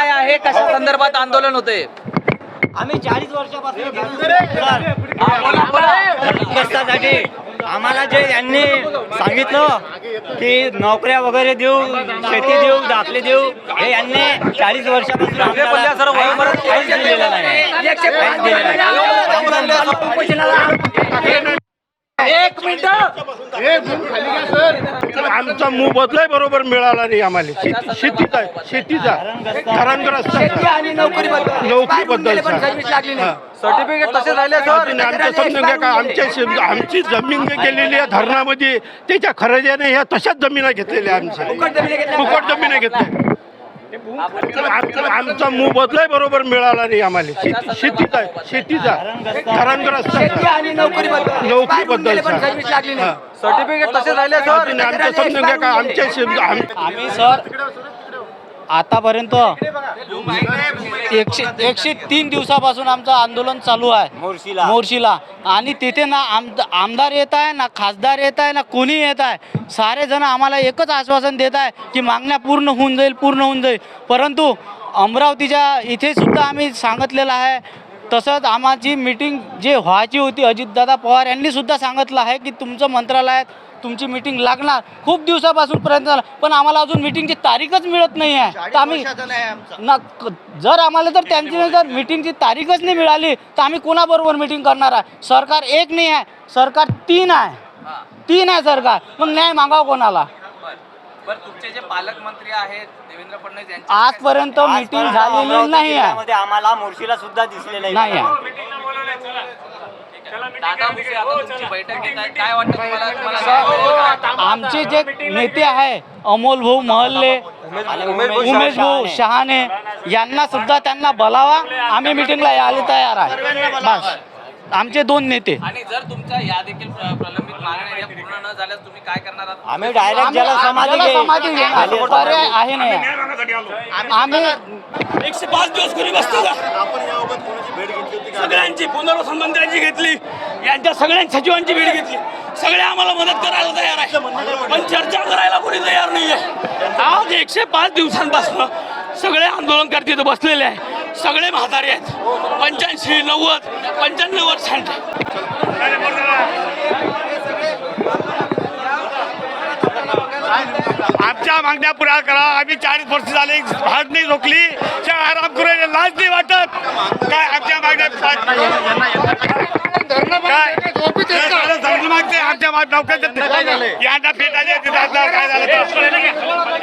काय आहे? कशा संदर्भात आंदोलन होते? आम्ही चाळीस वर्षापासून आम्हाला जे यांनी सांगितलं की नोकऱ्या वगैरे देऊ शेती देऊ दाखले देऊ हे यांनी चाळीस वर्षापासून आम्हाला काहीच- काहीच दिलेलं नाही. काहीच दिलेलं नाही. एक मिनिट. आमचा मोबदलाही बरोबर मिळाला नाही आम्हाला. शेती शेतीचा शेतीचा. घरांग्रस्ताचा आणि नोकरी हा. सर्टिफिकेट तसे आमच्या आमची जमीन जी गेलेली आहे धरणामध्ये त्याच्या खरेदीने ह्या तशाच जमिना घेतलेल्या आमच्या. फुकट जमिनी घेतल्या. आमचा आमचा मोबदलाही बरोबर मिळाला नाही आम्हाला. शेती शेतीचा शेतीचा. घरांग्रस्ताचा आणि नोकरी हा. सर्टिफिकेट तसे झाले अजून आमचं समजून घ्या का? आमच्या आम्ही सर आतापर्यंत एकशे एकशे तीन दिवसापासून आमचं आंदोलन चालू आहे. मोर्शीला. मोर्शीला. आणि तिथे ना आम- आमदार येत आहे ना खासदार येत आहे ना कोणी येत आहे. सारे जण आम्हाला एकच आश्वासन देत आहे की मागण्या पूर्ण होऊन जाईल पूर्ण होऊन जाईल. परंतु अमरावतीच्या इथे सुद्धा आम्ही सांगितलेलं आहे तसंच आम्हाची मीटिंग जे व्हायची होती अजितदादा पवार यांनी सुद्धा सांगितलं आहे की तुमचं मंत्रालयात तुमची मीटिंग लागणार. खूप दिवसापासून प्रयत्न झाला. पण आम्हाला अजून मीटिंगची तारीखच मिळत नाही आहे. तर आम्ही ना जर आम्हाला जर त्यांची जर मीटिंगची तारीखच नाही मिळाली तर आम्ही कोणाबरोबर मीटिंग करणार आहे? सरकार एक नाही आहे. सरकार तीन आहे. तीन आहे सरकार. मग न्याय मागाव कोणाला? बरं तुमचे जे पालकमंत्री आहेत देवेंद्र फडणवीस यांचे आजपर्यंत मीटिंग झालेली नाही आहे आम्हाला मोर्शीला सुद्धा दिसले नाही नाही आहे दादा भुसे आता तुमची बैठक घेत आहेत काय वाटतं तुम्हाला? तुम्हाला आमचे जे नेते आहे अमोल भाऊ महल्ले उमेश भाऊ शहाणे. यांना सुद्धा त्यांना बोलावा. आम्ही मिटिंगला यायला तयार आहे. बस. आमचे दोन नेते. आणि जर तुमच्या या देखील प्र- प्रलंबित मागण्या या पूर्ण न झाल्यास तुम्ही काय करणार आहात? आम्ही डायरेक्ट ज्याला समाधी ज्याला घेईल. समाधी. पर्याय आहे नाही आम्ही एकशे पाच दिवस कोणी बसतो का? सगळ्यांची पुनर्वसन मंत्र्यांची घेतली यांच्या सगळ्यांच्या सचिवांची भेट घेतली. सगळे आम्हाला मदत करायला तयार आहे. पण चर्चा करायला कोणी तयार नाहीये. आज एकशे पाच दिवसांपासून सगळे आंदोलनकर्ते इथं बसलेले आहे. सगळे म्हातारे आहेत. पंच्याऐंशी नव्वद पंच्याण्णव आमच्या मागण्या पुरा करा. आम्ही चाळीस वर्ष झाले भाग नाही रोखली. आराम करायला लाज नाही वाटत. काय आमच्या मागण्या काय? धरणं मागते आमच्या नौकऱ्या यांना भेटायचे काय झालं?